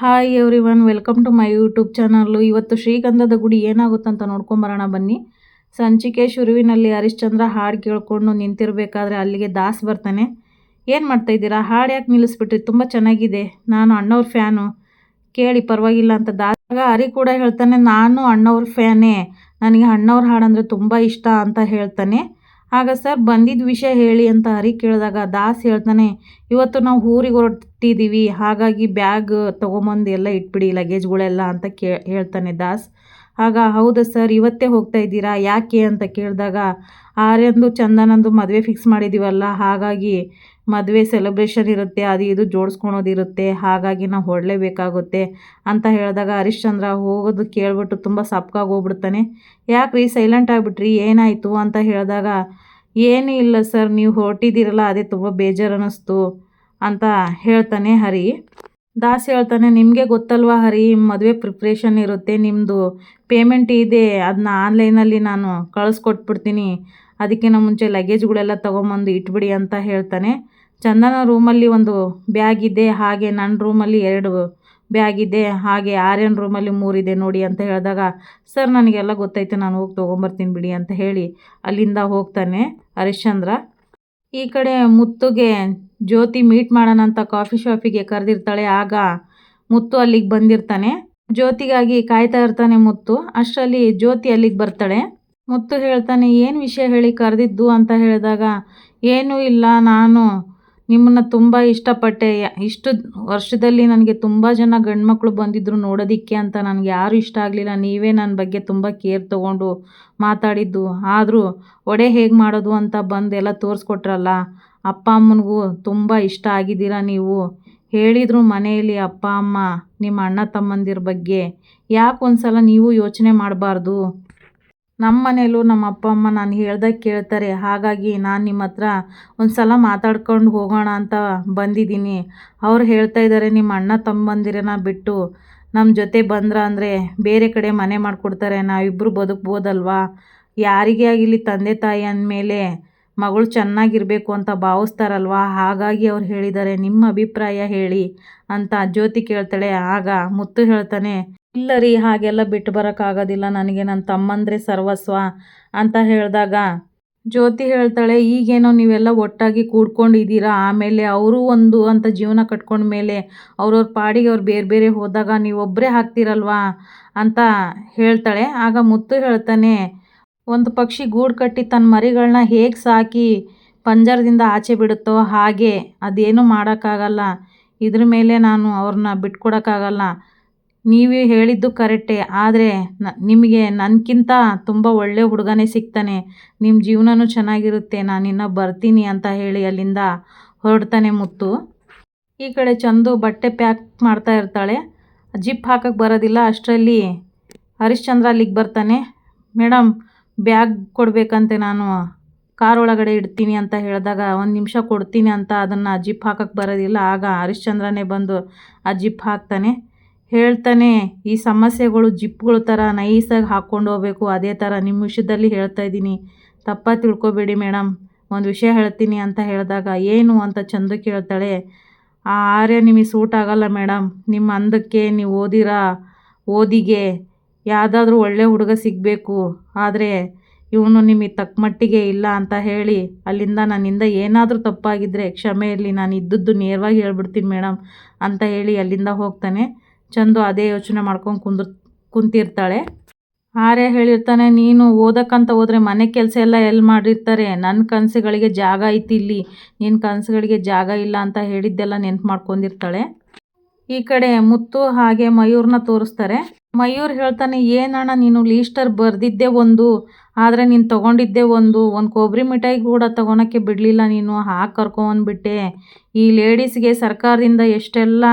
Hi everyone welcome to my YouTube channel ಇವತ್ತು ಶ್ರೀಗಂಧದ ಗುಡಿ ಏನಾಗುತ್ತಂತ ನೋಡ್ಕೊಂಬರೋಣ ಬನ್ನಿ. ಸಂಚಿಕೆ ಶುರುವಿನಲ್ಲಿ ಹರಿಶ್ಚಂದ್ರ ಹಾಡು ಕೇಳ್ಕೊಂಡು ನಿಂತಿರಬೇಕಾದ್ರೆ ಅಲ್ಲಿಗೆ ದಾಸ್ ಬರ್ತಾನೆ. ಏನು ಮಾಡ್ತಾ ಇದ್ದೀರಾ? ಹಾಡು ಯಾಕೆ ನಿಲ್ಲಿಸ್ಬಿಟ್ರಿ? ತುಂಬ ಚೆನ್ನಾಗಿದೆ. ನಾನು ಅಣ್ಣವ್ರ ಫ್ಯಾನು. ಕೇಳಿ ಪರವಾಗಿಲ್ಲ ಅಂತ ದಾಸ್. ಹರಿ ಕೂಡ ಹೇಳ್ತಾನೆ, ನಾನು ಅಣ್ಣವ್ರ ಫ್ಯಾನೇ. ನನಗೆ ಅಣ್ಣವ್ರ ಹಾಡಂದರೆ ತುಂಬ ಇಷ್ಟ ಅಂತ ಹೇಳ್ತಾನೆ. ಆಗ ಸರ್ ಬಂದಿದ್ದ ವಿಷಯ ಹೇಳಿ ಅಂತ ಹರಿ ಕೇಳಿದಾಗ ದಾಸ್ ಹೇಳ್ತಾನೆ, ಇವತ್ತು ನಾವು ಊರಿಗೆ ಹೊರಟಿದ್ದೀವಿ ಹಾಗಾಗಿ ಬ್ಯಾಗ್ ತೊಗೊಂಬಂದು ಎಲ್ಲ ಇಟ್ಬಿಡಿ, ಲಗೇಜ್ಗಳೆಲ್ಲ ಅಂತ ಕೇ, ಹೇಳ್ತಾನೆ ದಾಸ್. ಆಗ ಹೌದಾ ಸರ್, ಇವತ್ತೇ ಹೋಗ್ತಾ ಇದ್ದೀರಾ? ಯಾಕೆ? ಅಂತ ಕೇಳಿದಾಗ, ಆರ್ಯಂದು ಚಂದನಂದು ಮದುವೆ ಫಿಕ್ಸ್ ಮಾಡಿದ್ದೀವಲ್ಲ ಹಾಗಾಗಿ ಮದುವೆ ಸೆಲೆಬ್ರೇಷನ್ ಇರುತ್ತೆ, ಅದು ಇದು ಜೋಡಿಸ್ಕೊಳೋದಿರುತ್ತೆ, ಹಾಗಾಗಿ ನಾವು ಹೊರಡಲೇಬೇಕಾಗುತ್ತೆ ಅಂತ ಹೇಳಿದಾಗ ಹರಿಶ್ಚಂದ್ರ ಹೋಗೋದು ಕೇಳಿಬಿಟ್ಟು ತುಂಬ ಸಪ್ಕಾಗಿ ಹೋಗ್ಬಿಡ್ತಾನೆ. ಯಾಕೆ ರೀ ಸೈಲೆಂಟ್ ಆಗಿಬಿಟ್ರಿ, ಏನಾಯಿತು ಅಂತ ಹೇಳಿದಾಗ, ಏನೂ ಇಲ್ಲ ಸರ್ ನೀವು ಹೊರಟಿದ್ದೀರಲ್ಲ, ಅದೇ ತುಂಬ ಬೇಜಾರು ಅನ್ನಿಸ್ತು ಅಂತ ಹೇಳ್ತಾನೆ ಹರಿ. ದಾಸ್ ಹೇಳ್ತಾನೆ, ನಿಮಗೆ ಗೊತ್ತಲ್ವಾ ಹರಿ, ಮದುವೆ ಪ್ರಿಪ್ರೇಷನ್ ಇರುತ್ತೆ ನಿಮ್ಮದು ಪೇಮೆಂಟ್ ಇದೆ ಅದನ್ನ ಆನ್ಲೈನಲ್ಲಿ ನಾನು ಕಳಿಸ್ಕೊಟ್ಬಿಡ್ತೀನಿ ಅದಕ್ಕಿಂತ ಮುಂಚೆ ಲಗೇಜ್ಗಳೆಲ್ಲ ತೊಗೊಂಬಂದು ಇಟ್ಬಿಡಿ ಅಂತ ಹೇಳ್ತಾನೆ. ಚಂದನ ರೂಮಲ್ಲಿ ಒಂದು ಬ್ಯಾಗ್ ಇದೆ, ಹಾಗೆ ನನ್ನ ರೂಮಲ್ಲಿ ಎರಡು ಬ್ಯಾಗ್ ಇದೆ, ಹಾಗೆ ಆರ್ಯನ್ ರೂಮಲ್ಲಿ ಮೂರಿದೆ ನೋಡಿ ಅಂತ ಹೇಳಿದಾಗ, ಸರ್, ನನಗೆಲ್ಲ ಗೊತ್ತೈತೆ ನಾನು ಹೋಗಿ ತೊಗೊಂಬರ್ತೀನಿ ಬಿಡಿ ಅಂತ ಹೇಳಿ ಅಲ್ಲಿಂದ ಹೋಗ್ತಾನೆ ಹರಿಶ್ಚಂದ್ರ. ಈ ಕಡೆ ಮುತ್ತುಗೆ ಜ್ಯೋತಿ ಮೀಟ್ ಮಾಡೋಣ ಅಂತ ಕಾಫಿ ಶಾಪಿಗೆ ಕರೆದಿರ್ತಾಳೆ. ಆಗ ಮುತ್ತು ಅಲ್ಲಿಗೆ ಬಂದಿರ್ತಾನೆ. ಜ್ಯೋತಿಗಾಗಿ ಕಾಯ್ತಾ ಇರ್ತಾನೆ ಮುತ್ತು. ಅಷ್ಟರಲ್ಲಿ ಜ್ಯೋತಿ ಅಲ್ಲಿಗೆ ಬರ್ತಾಳೆ. ಮುತ್ತು ಹೇಳ್ತಾನೆ, ಏನು ವಿಷಯ ಹೇಳಿ ಕರೆದಿದ್ದು? ಅಂತ ಹೇಳಿದಾಗ, ಏನೂ ಇಲ್ಲ, ನಾನು ನಿಮ್ಮನ್ನು ತುಂಬ ಇಷ್ಟಪಟ್ಟೆ. ಇಷ್ಟು ವರ್ಷದಲ್ಲಿ ನನಗೆ ತುಂಬ ಜನ ಗಂಡು ಮಕ್ಕಳು ಬಂದಿದ್ದರು ನೋಡೋದಕ್ಕೆ ಅಂತ ನನಗೆ ಯಾರೂ ಇಷ್ಟ ಆಗಲಿಲ್ಲ. ನೀವೇ ನನ್ನ ಬಗ್ಗೆ ತುಂಬ ಕೇರ್ ತೊಗೊಂಡು ಮಾತಾಡಿದ್ದು. ಆದರೂ ಒಡೆ ಹೇಗೆ ಮಾಡೋದು ಅಂತ ಬಂದು ಎಲ್ಲ ತೋರಿಸ್ಕೊಟ್ರಲ್ಲ. ಅಪ್ಪ ಅಮ್ಮನಿಗೂ ತುಂಬ ಇಷ್ಟ ಆಗಿದ್ದೀರಾ ನೀವು? ಹೇಳಿದರು ಮನೆಯಲ್ಲಿ ಅಪ್ಪ, ಅಮ್ಮ, ನಿಮ್ಮ ಅಣ್ಣ ತಮ್ಮಂದಿರ ಬಗ್ಗೆ. ಯಾಕೆ ಒಂದು ಸಲ ನೀವು ಯೋಚನೆ ಮಾಡಬಾರ್ದು? ನಮ್ಮ ಮನೇಲೂ ನಮ್ಮ ಅಪ್ಪ ಅಮ್ಮ ನಾನು ಹೇಳ್ದಾಗ ಕೇಳ್ತಾರೆ, ಹಾಗಾಗಿ ನಾನು ನಿಮ್ಮ ಹತ್ರ ಒಂದು ಸಲ ಮಾತಾಡ್ಕೊಂಡು ಹೋಗೋಣ ಅಂತ ಬಂದಿದ್ದೀನಿ. ಅವ್ರು ಹೇಳ್ತಾ ಇದ್ದಾರೆ ನಿಮ್ಮ ಅಣ್ಣ ತಮ್ಮಂದಿರನ ಬಿಟ್ಟು ನಮ್ಮ ಜೊತೆ ಬಂದ್ರ ಅಂದರೆ ಬೇರೆ ಕಡೆ ಮನೆ ಮಾಡಿಕೊಡ್ತಾರೆ ನಾವಿಬ್ಬರು ಬದುಕ್ಬೋದಲ್ವಾ? ಯಾರಿಗೇ ಆಗಿರಲಿ ತಂದೆ ತಾಯಿ ಅಂದಮೇಲೆ ಮಗಳು ಚೆನ್ನಾಗಿರಬೇಕು ಅಂತ ಭಾವಿಸ್ತಾರಲ್ವಾ? ಹಾಗಾಗಿ ಅವ್ರು ಹೇಳಿದ್ದಾರೆ, ನಿಮ್ಮ ಅಭಿಪ್ರಾಯ ಹೇಳಿ ಅಂತ ಜ್ಯೋತಿ ಕೇಳ್ತಾಳೆ. ಆಗ ಮುತ್ತು ಹೇಳ್ತಾನೆ ಇಲ್ಲ ರೀ, ಹಾಗೆಲ್ಲ ಬಿಟ್ಟು ಬರೋಕ್ಕಾಗೋದಿಲ್ಲ ನನಗೆ ನನ್ನ ತಮ್ಮಂದ್ರೆ ಸರ್ವಸ್ವ ಅಂತ ಹೇಳಿದಾಗ ಜ್ಯೋತಿ ಹೇಳ್ತಾಳೆ, ಈಗೇನೋ ನೀವೆಲ್ಲ ಒಟ್ಟಾಗಿ ಕೂಡ್ಕೊಂಡಿದ್ದೀರಾ? ಆಮೇಲೆ ಅವರು ಒಂದು ಅಂತ ಜೀವನ ಕಟ್ಕೊಂಡ ಮೇಲೆ ಅವ್ರವ್ರ ಪಾಡಿಗೆ ಅವ್ರು ಬೇರೆ ಬೇರೆ ಹೋದಾಗ ನೀವೊಬ್ಬರೇ ಹಾಕ್ತಿರಲ್ವಾ ಅಂತ ಹೇಳ್ತಾಳೆ. ಆಗ ಮುತ್ತು ಹೇಳ್ತಾನೆ, ಒಂದು ಪಕ್ಷಿ ಗೂಡು ಕಟ್ಟಿ ತನ್ನ ಮರಿಗಳನ್ನ ಹೇಗೆ ಸಾಕಿ ಪಂಜರದಿಂದ ಆಚೆ ಬಿಡುತ್ತೋ ಹಾಗೆ, ಅದೇನು ಮಾಡೋಕ್ಕಾಗಲ್ಲ. ಇದ್ರ ಮೇಲೆ ನಾನು ಅವ್ರನ್ನ ಬಿಟ್ಕೊಡೋಕ್ಕಾಗಲ್ಲ. ನೀವು ಹೇಳಿದ್ದು ಕರೆಕ್ಟೇ, ಆದರೆ ನಿಮಗೆ ನನಗಿಂತ ತುಂಬ ಒಳ್ಳೆಯ ಹುಡುಗನೇ ಸಿಗ್ತಾನೆ. ನಿಮ್ಮ ಜೀವನನೂ ಚೆನ್ನಾಗಿರುತ್ತೆ ನಾನು ಇನ್ನೂ ಬರ್ತೀನಿ ಅಂತ ಹೇಳಿ ಅಲ್ಲಿಂದ ಹೊರಡ್ತಾನೆ ಮುತ್ತು. ಈ ಕಡೆ ಚಂದು ಬಟ್ಟೆ ಪ್ಯಾಕ್ ಮಾಡ್ತಾ ಇರ್ತಾಳೆ. ಜಿಪ್ ಹಾಕಕ್ಕೆ ಬರೋದಿಲ್ಲ, ಅಷ್ಟರಲ್ಲಿ ಹರಿಶ್ಚಂದ್ರ ಅಲ್ಲಿಗೆ ಬರ್ತಾನೆ. ಮೇಡಮ್ ಬ್ಯಾಗ್ ಕೊಡಬೇಕಂತೆ ನಾನು. ಕಾರ್ ಒಳಗಡೆ ಇಡ್ತೀನಿ ಅಂತ ಹೇಳಿದಾಗ ಒಂದು ನಿಮಿಷ ಕೊಡ್ತೀನಿ ಅಂತ ಅದನ್ನು ಜಿಪ್ ಹಾಕಕ್ಕೆ ಬರೋದಿಲ್ಲ. ಆಗ ಹರಿಶ್ಚಂದ್ರನೇ ಬಂದು ಆ ಜಿಪ್ ಹಾಕ್ತಾನೆ. ಹೇಳ್ತಾನೆ, ಈ ಸಮಸ್ಯೆಗಳು ಜಿಪ್ಗಳ ಥರ ನೈಸಾಗಿ ಹಾಕ್ಕೊಂಡು ಹೋಗ್ಬೇಕು. ಅದೇ ಥರ ನಿಮ್ಮ ವಿಷಯದಲ್ಲಿ ಹೇಳ್ತಾ ಇದ್ದೀನಿ. ತಪ್ಪ ತಿಳ್ಕೊಬೇಡಿ ಮೇಡಮ್ ಒಂದು ವಿಷಯ ಹೇಳ್ತೀನಿ ಅಂತ ಹೇಳಿದಾಗ ಏನು ಅಂತ ಚಂದು ಕೇಳ್ತಾಳೆ. ಆ ಆರ್ಯ ನಿಮಗೆ ಸೂಟ್ ಆಗಲ್ಲ ಮೇಡಮ್ ನಿಮ್ಮ ಅಂದಕ್ಕೆ ನೀವು ಓದಿರಾ? ಓದಿಗೆ ಯಾವುದಾದ್ರೂ ಒಳ್ಳೆ ಹುಡುಗ ಸಿಗಬೇಕು. ಆದರೆ ಇವನು ನಿಮಗೆ ತಕ್ಕ ಮಟ್ಟಿಗೆ ಇಲ್ಲ ಅಂತ ಹೇಳಿ ಅಲ್ಲಿಂದ ನನ್ನಿಂದ ಏನಾದರೂ ತಪ್ಪಾಗಿದ್ದರೆ ಕ್ಷಮೆ ಇರಲಿ. ನಾನು ಇದ್ದದ್ದು ನೇರವಾಗಿ ಹೇಳ್ಬಿಡ್ತೀನಿ ಮೇಡಮ್ ಅಂತ ಹೇಳಿ ಅಲ್ಲಿಂದ ಹೋಗ್ತಾನೆ. ಚಂದು ಅದೇ ಯೋಚನೆ ಮಾಡ್ಕೊಂಡು ಕುಂದ್ರ, ಕುಂತಿರ್ತಾಳೆ. ಆರ್ಯ ಹೇಳಿರ್ತಾನೆ, ನೀನು ಓದಕ್ಕಂತ ಹೋದರೆ ಮನೆ ಕೆಲಸ ಎಲ್ಲ ಎಲ್ಲಿ ಮಾಡಿರ್ತಾರೆ? ನನ್ನ ಕನಸುಗಳಿಗೆ ಜಾಗ ಐತಿ ಇಲ್ಲಿ. ನಿನ್ನ ಕನಸುಗಳಿಗೆ ಜಾಗ ಇಲ್ಲ ಅಂತ ಹೇಳಿದ್ದೆಲ್ಲ ನೆನ್ಪು ಮಾಡ್ಕೊಂಡಿರ್ತಾಳೆ. ಈ ಕಡೆ ಮುತ್ತು ಹಾಗೆ ಮಯೂರನ್ನ ತೋರಿಸ್ತಾರೆ. ಮಯೂರ್ ಹೇಳ್ತಾನೆ ಏನಣ್ಣ ನೀನು ಲೀಸ್ಟರ್ ಬರೆದಿದ್ದೆ ಒಂದು, ಆದರೆ ನೀನು ತೊಗೊಂಡಿದ್ದೆ ಒಂದು ಒಂದು ಕೊಬ್ಬರಿ ಮಿಠಾಯಿ ಕೂಡ ತೊಗೊಳಕ್ಕೆ ಬಿಡಲಿಲ್ಲ ನೀನು, ಹಾಕಿ ಕರ್ಕೊಂಬಂದುಬಿಟ್ಟೆ ಈ ಲೇಡೀಸ್ಗೆ ಸರ್ಕಾರದಿಂದ ಎಷ್ಟೆಲ್ಲ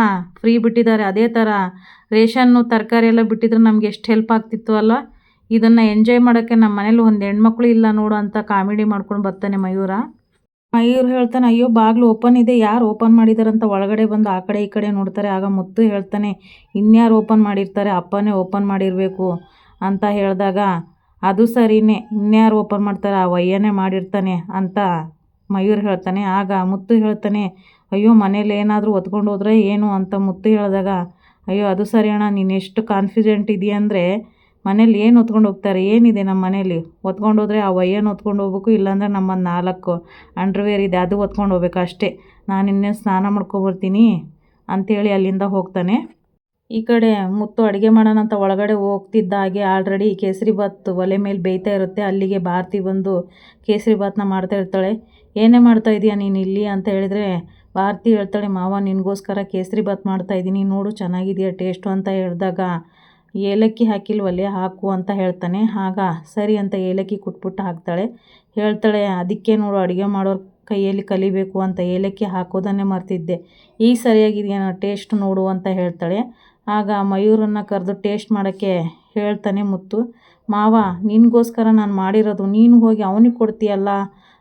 ಫ್ರೀ ಬಿಟ್ಟಿದ್ದಾರೆ, ಅದೇ ಥರ ರೇಷನ್ನು, ತರಕಾರಿ ಎಲ್ಲ ಬಿಟ್ಟಿದ್ರೆ ನಮ್ಗೆ ಎಷ್ಟು ಹೆಲ್ಪ್ ಆಗ್ತಿತ್ತು ಅಲ್ಲ? ಇದನ್ನು ಎಂಜಾಯ್ ಮಾಡೋಕ್ಕೆ ನಮ್ಮ ಮನೇಲಿ ಒಂದು ಹೆಣ್ಮಕ್ಳು ಇಲ್ಲ ನೋಡು ಅಂತ ಕಾಮಿಡಿ ಮಾಡ್ಕೊಂಡು ಬರ್ತಾನೆ ಮಯೂರ. ಮಯೂರ್ ಹೇಳ್ತಾನೆ, ಅಯ್ಯೋ, ಬಾಗ್ಲು ಓಪನ್ ಇದೆ, ಯಾರು ಓಪನ್ ಮಾಡಿದಾರಂತ ಒಳಗಡೆ ಬಂದು ಆ ಕಡೆ ಈ ಕಡೆ ನೋಡ್ತಾರೆ. ಆಗ ಮುತ್ತು ಹೇಳ್ತಾನೆ, ಇನ್ಯಾರು ಓಪನ್ ಮಾಡಿರ್ತಾರೆ? ಅಪ್ಪನೇ ಓಪನ್ ಮಾಡಿರಬೇಕು. ಅಂತ ಹೇಳಿದಾಗ, ಅದು ಸರಿನೇ, ಇನ್ಯಾರು ಓಪನ್ ಮಾಡ್ತಾರೆ? ಆ ವಯ್ಯನೇ ಮಾಡಿರ್ತಾನೆ. ಅಂತ ಮಯೂರ್ ಹೇಳ್ತಾನೆ. ಆಗ ಮುತ್ತು ಹೇಳ್ತಾನೆ, ಅಯ್ಯೋ, ಮನೇಲಿ ಏನಾದರೂ ಹೊತ್ಕೊಂಡು ಹೋದ್ರೆ ಏನು? ಅಂತ ಮುತ್ತು ಹೇಳಿದಾಗ, ಅಯ್ಯೋ, ಅದು ಸರಿ ಅಣ್ಣ ನೀನು ಎಷ್ಟು ಕಾನ್ಫಿಡೆಂಟ್ ಇದೆಯಾ ಅಂದರೆ ಮನೇಲಿ ಏನು ಹೊತ್ಕೊಂಡು ಹೋಗ್ತಾರೆ? ಏನಿದೆ ನಮ್ಮ ಮನೇಲಿ? ಹೊತ್ಕೊಂಡು ಹೋದರೆ ಆ ವಯ್ಯನ ಹೊತ್ಕೊಂಡು ಹೋಗ್ಬೇಕು, ಇಲ್ಲಾಂದರೆ ನಮ್ಮ ನಾಲ್ಕು ಅಂಡರ್ವೇರ್ ಇದೆ, ಅದು ಹೊತ್ಕೊಂಡು ಹೋಗ್ಬೇಕು ಅಷ್ಟೇ. ನಾನು ಇನ್ನೇನು ಸ್ನಾನ ಮಾಡ್ಕೊಬರ್ತೀನಿ ಅಂಥೇಳಿ ಅಲ್ಲಿಂದ ಹೋಗ್ತಾನೆ. ಈ ಕಡೆ ಮುತ್ತು ಅಡುಗೆ ಮಾಡೋಣ ಅಂತ ಒಳಗಡೆ ಹೋಗ್ತಿದ್ದ ಹಾಗೆ ಆಲ್ರೆಡಿ ಕೇಸರಿ ಬಾತ್ ಒಲೆ ಮೇಲೆ ಬೇಯ್ತಾ ಇರುತ್ತೆ. ಅಲ್ಲಿಗೆ ಭಾರತಿ ಬಂದು ಕೇಸರಿ ಬಾತ್ನ ಮಾಡ್ತಾ ಇರ್ತಾಳೆ. ಏನೇ ಮಾಡ್ತಾ ಇದೀಯ ನೀನು ಇಲ್ಲಿ? ಅಂತ ಹೇಳಿದರೆ, ಭಾರತಿ ಹೇಳ್ತಾಳೆ, ಮಾವ, ನಿನಗೋಸ್ಕರ ಕೇಸರಿ ಬಾತ್ ಮಾಡ್ತಾ ಇದ್ದೀನಿ ನೋಡು ಚೆನ್ನಾಗಿದೆಯಾ, ಟೇಸ್ಟು? ಅಂತ ಹೇಳಿದಾಗ ಏಲಕ್ಕಿ ಹಾಕಿಲ್ವಲ್ಲಿ ಹಾಕು ಅಂತ ಹೇಳ್ತಾನೆ. ಆಗ ಸರಿ ಅಂತ ಏಲಕ್ಕಿ ಕುಟ್ಬಿಟ್ಟು ಹಾಕ್ತಾಳೆ. ಹೇಳ್ತಾಳೆ, ಅದಕ್ಕೆ ನೋಡು, ಅಡುಗೆ ಮಾಡೋರು ಕೈಯಲ್ಲಿ ಕಲಿಬೇಕು ಅಂತ ಏಲಕ್ಕಿ ಹಾಕೋದನ್ನೇ ಮರ್ತಿದ್ದೆ. ಈ ಸರಿಯಾಗಿದೆಯಾ ಟೇಸ್ಟ್ ನೋಡು ಅಂತ ಹೇಳ್ತಾಳೆ. ಆಗ ಮಯೂರನ್ನು ಕರೆದು ಟೇಸ್ಟ್ ಮಾಡೋಕ್ಕೆ ಹೇಳ್ತಾನೆ ಮುತ್ತು. ಮಾವ, ನಿನಗೋಸ್ಕರ ನಾನು ಮಾಡಿರೋದು ನೀನು ಹೋಗಿ ಅವನಿಗೆ ಕೊಡ್ತೀಯಲ್ಲ?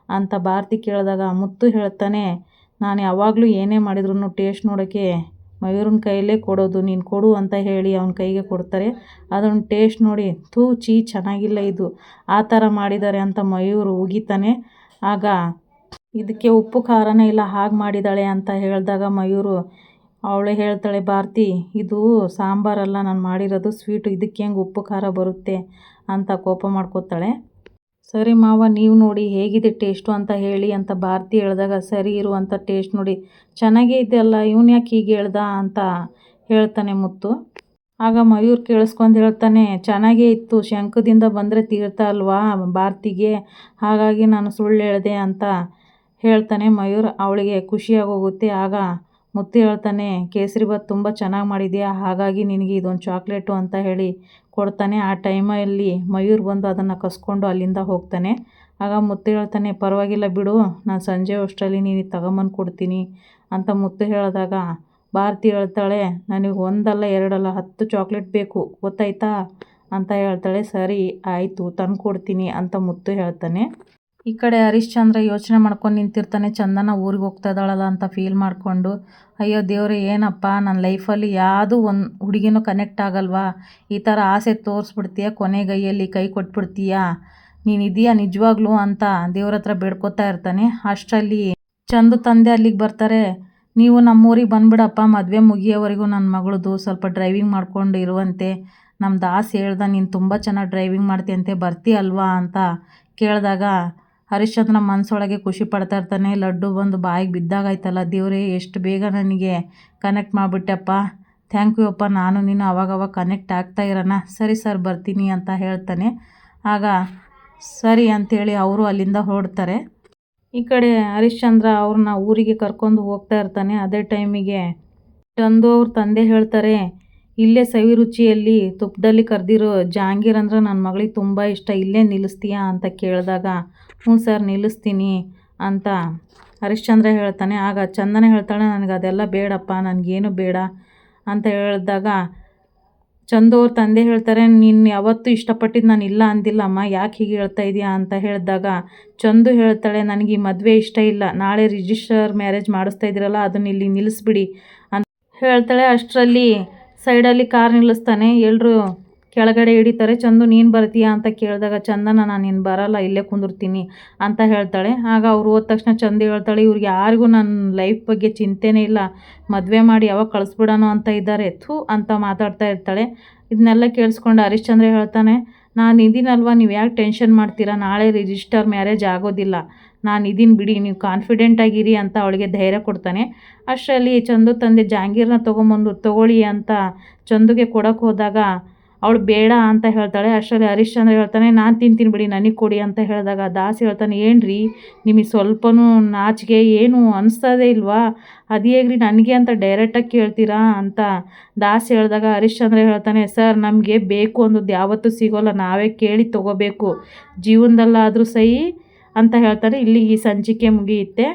ಅಂತ ಭಾರತಿ ಕೇಳಿದಾಗ ಮುತ್ತು ಹೇಳ್ತಾನೆ, ನಾನು ಯಾವಾಗಲೂ ಏನೇ ಮಾಡಿದ್ರು ಟೇಸ್ಟ್ ನೋಡೋಕ್ಕೆ ಮಯೂರನ ಕೈಯಲ್ಲೇ ಕೊಡೋದು, ನೀನು ಕೊಡು ಅಂತ ಹೇಳಿ ಅವನ ಕೈಗೆ ಕೊಡ್ತಾರೆ. ಅದನ್ನು ಟೇಸ್ಟ್ ನೋಡಿ, ಥೂ ಚೀ, ಚೆನ್ನಾಗಿಲ್ಲ ಇದು. ಆ ಥರ ಮಾಡಿದ್ದಾರೆ ಅಂತ ಮಯೂರು ಉಗಿತಾನೆ. ಆಗ ಇದಕ್ಕೆ ಉಪ್ಪು ಖಾರನೇ ಇಲ್ಲ, ಹಾಗೆ ಮಾಡಿದ್ದಾಳೆ ಅಂತ ಹೇಳಿದಾಗ ಮಯೂರು ಅವಳು ಹೇಳ್ತಾಳೆ, ಭಾರತಿ, ಇದು ಸಾಂಬಾರಲ್ಲ, ನಾನು ಮಾಡಿರೋದು ಸ್ವೀಟು ಇದಕ್ಕೆ ಹೆಂಗೆ ಉಪ್ಪು ಖಾರ ಬರುತ್ತೆ? ಅಂತ ಕೋಪ ಮಾಡ್ಕೋತಾಳೆ. ಸರಿ ಮಾವ, ನೀವು ನೋಡಿ ಹೇಗಿದೆ ಟೇಸ್ಟು ಅಂತ ಹೇಳಿ ಅಂತ ಭಾರತಿ ಹೇಳಿದಾಗ, ಸರಿ ಇರುವಂಥ ಟೇಸ್ಟ್ ನೋಡಿ, ಚೆನ್ನಾಗೇ ಇದೆಯಲ್ಲ ಇವನು ಯಾಕೆ ಹೀಗೆ ಹೇಳ್ದ ಅಂತ ಹೇಳ್ತಾನೆ ಮುತ್ತು. ಆಗ ಮಯೂರ್ ಕೇಳಿಸ್ಕೊಂಡು ಹೇಳ್ತಾನೆ, ಚೆನ್ನಾಗೇ ಇತ್ತು, ಶಂಕದಿಂದ ಬಂದರೆ ತೀರ್ಥ ಅಲ್ವಾ ಭಾರತಿಗೆ, ಹಾಗಾಗಿ ನಾನು ಸುಳ್ಳು ಹೇಳಿದೆ ಅಂತ ಹೇಳ್ತಾನೆ ಮಯೂರ್. ಅವಳಿಗೆ ಖುಷಿಯಾಗೋಗುತ್ತೆ. ಆಗ ಮುತ್ತು ಹೇಳ್ತಾನೆ ಕೇಸರಿಬಾತ್ ತುಂಬ ಚೆನ್ನಾಗಿ ಮಾಡಿದೆಯಾ? ಹಾಗಾಗಿ ನಿನಗೆ ಇದೊಂದು ಚಾಕ್ಲೇಟು ಅಂತ ಹೇಳಿ ಕೊಡ್ತಾನೆ. ಆ ಟೈಮಲ್ಲಿ ಮಯೂರ್ ಬಂದು ಅದನ್ನು ಕಸ್ಕೊಂಡು ಅಲ್ಲಿಂದ ಹೋಗ್ತಾನೆ. ಆಗ ಮುತ್ತು ಹೇಳ್ತಾನೆ, ಪರವಾಗಿಲ್ಲ ಬಿಡು, ನಾನು ಸಂಜೆ ಅಷ್ಟರಲ್ಲಿ ನೀನು ತಗೊಂಬಂದು ಕೊಡ್ತೀನಿ ಅಂತ ಮುತ್ತು ಹೇಳಿದಾಗ ಭಾರತಿ ಹೇಳ್ತಾಳೆ, ನನಗೆ ಒಂದಲ್ಲ, ಎರಡಲ್ಲ, ಹತ್ತು ಚಾಕ್ಲೇಟ್ ಬೇಕು, ಗೊತ್ತಾಯ್ತಾ? ಅಂತ ಹೇಳ್ತಾಳೆ, ಸರಿ, ಆಯಿತು ತಂದು ಕೊಡ್ತೀನಿ ಅಂತ ಮುತ್ತು ಹೇಳ್ತಾನೆ. ಈ ಕಡೆ ಹರಿಶ್ಚಂದ್ರ ಯೋಚನೆ ಮಾಡ್ಕೊಂಡು ನಿಂತಿರ್ತಾನೆ, ಚಂದನ ಊರಿಗೆ ಹೋಗ್ತಾ ಇದ್ದಾಳಲ್ಲ ಅಂತ ಫೀಲ್ ಮಾಡಿಕೊಂಡು, ಅಯ್ಯೋ ದೇವ್ರೆ, ಏನಪ್ಪ ನನ್ನ ಲೈಫಲ್ಲಿ ಯಾವುದೂ ಒಂದು ಹುಡುಗಿನೂ ಕನೆಕ್ಟ್ ಆಗಲ್ವಾ? ಈ ಥರ ಆಸೆ ತೋರಿಸ್ಬಿಡ್ತೀಯ ಕೊನೆಗೈಯಲ್ಲಿ ಕೈ ಕೊಟ್ಬಿಡ್ತೀಯಾ? ನೀನು ಇದೆಯಾ ನಿಜವಾಗ್ಲೂ ಅಂತ ದೇವ್ರ ಹತ್ರ ಬೇಡ್ಕೊತಾ ಇರ್ತಾನೆ. ಅಷ್ಟರಲ್ಲಿ ಚಂದು ತಂದೆ ಅಲ್ಲಿಗೆ ಬರ್ತಾರೆ. ನೀವು ನಮ್ಮೂರಿಗೆ ಬಂದ್ಬಿಡಪ್ಪ, ಮದುವೆ ಮುಗಿಯೋವರೆಗೂ ನನ್ನ ಮಗಳದು ಸ್ವಲ್ಪ ಡ್ರೈವಿಂಗ್ ಮಾಡ್ಕೊಂಡು ಇರುವಂತೆ. ನಮ್ಮ ದಾಸ್ ಹೇಳ್ದ ನೀನು ತುಂಬ ಚೆನ್ನಾಗಿ ಡ್ರೈವಿಂಗ್ ಮಾಡ್ತೀಯಂತೆ, ಬರ್ತೀಯಲ್ವಾ? ಅಂತ ಕೇಳಿದಾಗ ಹರಿಶ್ಚಂದ್ರ ಮನಸ್ಸೊಳಗೆ ಖುಷಿ ಪಡ್ತಾ ಇರ್ತಾನೆ. ಲಡ್ಡು ಬಂದು ಬಾಯಿಗೆ ಬಿದ್ದಾಗಾಯ್ತಲ್ಲ ದೇವರೇ, ಎಷ್ಟು ಬೇಗ ನನಗೆ ಕನೆಕ್ಟ್ ಮಾಡಿಬಿಟ್ಟಪ್ಪ. ಥ್ಯಾಂಕ್ ಯು ಅಪ್ಪ, ನಾನು ನೀನು ಅವಾಗವಾಗ ಕನೆಕ್ಟ್ ಆಗ್ತಾ ಇರೋಣ. ಸರಿ ಸರ್, ಬರ್ತೀನಿ ಅಂತ ಹೇಳ್ತಾನೆ. ಆಗ ಸರಿ ಅಂಥೇಳಿ ಅವರು ಅಲ್ಲಿಂದ ಹೊರಡ್ತಾರೆ. ಈ ಕಡೆ ಹರಿಶ್ಚಂದ್ರ ಅವ್ರನ್ನ ಊರಿಗೆ ಕರ್ಕೊಂಡು ಹೋಗ್ತಾ ಇರ್ತಾನೆ. ಅದೇ ಟೈಮಿಗೆ ಚಂದು ಅವ್ರ ತಂದೆ ಹೇಳ್ತಾರೆ, ಇಲ್ಲೇ ಸವಿ ರುಚಿಯಲ್ಲಿ ತುಪ್ಪದಲ್ಲಿ ಕರೆದಿರೋ ಜಹಾಂಗೀರ್ ಅಂದ್ರೆ ನನ್ನ ಮಗಳಿಗೆ ತುಂಬ ಇಷ್ಟ, ಇಲ್ಲೇ ನಿಲ್ಲಿಸ್ತೀಯಾ? ಅಂತ ಕೇಳಿದಾಗ ಹ್ಞೂ ಸರ್, ನಿಲ್ಲಿಸ್ತೀನಿ ಅಂತ ಹರಿಶ್ಚಂದ್ರ ಹೇಳ್ತಾನೆ. ಆಗ ಚಂದನ ಹೇಳ್ತಾಳೆ, ನನಗೆ ಅದೆಲ್ಲ ಬೇಡಪ್ಪ ನನಗೇನು ಬೇಡ ಅಂತ ಹೇಳಿದಾಗ ಚಂದು ಅವ್ರ ತಂದೆ ಹೇಳ್ತಾರೆ, ನೀನು ಯಾವತ್ತೂ ಇಷ್ಟಪಟ್ಟಿದ್ದು ನಾನು ಇಲ್ಲ ಅಂದಿಲ್ಲ ಅಮ್ಮ, ಯಾಕೆ ಹೀಗೆ ಹೇಳ್ತಾ ಇದೀಯಾ? ಅಂತ ಹೇಳಿದಾಗ ಚಂದು ಹೇಳ್ತಾಳೆ, ನನಗೆ ಈ ಮದುವೆ ಇಷ್ಟ ಇಲ್ಲ, ನಾಳೆ ರಿಜಿಸ್ಟರ್ ಮ್ಯಾರೇಜ್ ಮಾಡಿಸ್ತಾ ಇದ್ದೀರಲ್ಲ, ಅದನ್ನ ಇಲ್ಲಿ ನಿಲ್ಲಿಸ್ಬಿಡಿ ಅಂತ ಹೇಳ್ತಾಳೆ. ಅಷ್ಟರಲ್ಲಿ ಸೈಡಲ್ಲಿ ಕಾರ್ ನಿಲ್ಲಿಸ್ತಾನೆ. ಎಲ್ಲರೂ ಕೆಳಗಡೆ ಹಿಡಿತಾರೆ, ಚಂದು, ನೀನು ಬರ್ತೀಯಾ? ಅಂತ ಕೇಳಿದಾಗ ಚಂದನ ನಾನು ನೀನು ಬರಲ್ಲ, ಇಲ್ಲೇ ಕುಂದಿರ್ತೀನಿ ಅಂತ ಹೇಳ್ತಾಳೆ. ಆಗ ಅವ್ರು ಹೋದ ತಕ್ಷಣ ಚಂದ ಹೇಳ್ತಾಳೆ, ಇವ್ರಿಗೆ ಯಾರಿಗೂ ನನ್ನ ಲೈಫ್ ಬಗ್ಗೆ ಚಿಂತೆನೇ ಇಲ್ಲ. ಮದುವೆ ಮಾಡಿ ಯಾವಾಗ ಕಳಿಸ್ಬಿಡೋಣ ಅಂತ ಇದ್ದಾರೆ. ಥೂ ಅಂತ ಮಾತಾಡ್ತಾ ಇರ್ತಾಳೆ. ಇದನ್ನೆಲ್ಲ ಕೇಳಿಸ್ಕೊಂಡು ಹರಿಶ್ಚಂದ್ರ ಹೇಳ್ತಾನೆ, ನಾನು ಇದೀನಲ್ವ? ನೀವು ಯಾಕೆ ಟೆನ್ಷನ್ ಮಾಡ್ತೀರಾ? ನಾಳೆ ರಿಜಿಸ್ಟರ್ ಮ್ಯಾರೇಜ್ ಆಗೋದಿಲ್ಲ. ನಾನು ಇದೀನಿ ಬಿಡಿ, ನೀವು ಕಾನ್ಫಿಡೆಂಟ್ ಆಗಿರಿ ಅಂತ ಅವಳಿಗೆ ಧೈರ್ಯ ಕೊಡ್ತಾನೆ. ಅಷ್ಟರಲ್ಲಿ, ಚಂದು ತಂದೆ ಜಹಾಂಗೀರ್ನ ತೊಗೊಂಬಂದು ತೊಗೊಳ್ಳಿ ಅಂತ ಚಂದುಗೆ ಕೊಡೋಕೆ ಹೋದಾಗ ಅವಳು ಬೇಡ ಅಂತ ಹೇಳ್ತಾಳೆ. ಅಷ್ಟರಲ್ಲಿ ಹರಿಶ್ಚಂದ್ರ ಹೇಳ್ತಾನೆ, ನಾನು ತಿಂತೀನಿ ಬಿಡಿ, ನನಗೆ ಕೊಡಿ ಅಂತ ಹೇಳಿದಾಗ ದಾಸಿ ಹೇಳ್ತಾನೆ, ಏನ್ರಿ, ನಿಮಗೆ ಸ್ವಲ್ಪನೂ ನಾಚಿಕೆ ಏನು ಅನಿಸ್ತದೇ ಇಲ್ವಾ? ಅದು ಹೇಗ್ರಿ, ನನಗೆ ಅಂತ ಡೈರೆಕ್ಟಾಗಿ ಕೇಳ್ತೀರಾ? ಅಂತ ದಾಸಿ ಹೇಳಿದಾಗ ಹರಿಶ್ಚಂದ್ರ ಹೇಳ್ತಾನೆ, ಸರ್, ನಮಗೆ ಬೇಕು ಅನ್ನೋದು ಯಾವತ್ತೂ ಸಿಗೋಲ್ಲ, ನಾವೇ ಕೇಳಿ ತೊಗೋಬೇಕು. ಜೀವನದಲ್ಲಾದರೂ ಸಹಿ ಅಂತ ಹೇಳ್ತಾರೆ ಇಲ್ಲಿಗೆ ಈ ಸಂಚಿಕೆ ಮುಗಿಯುತ್ತೆ.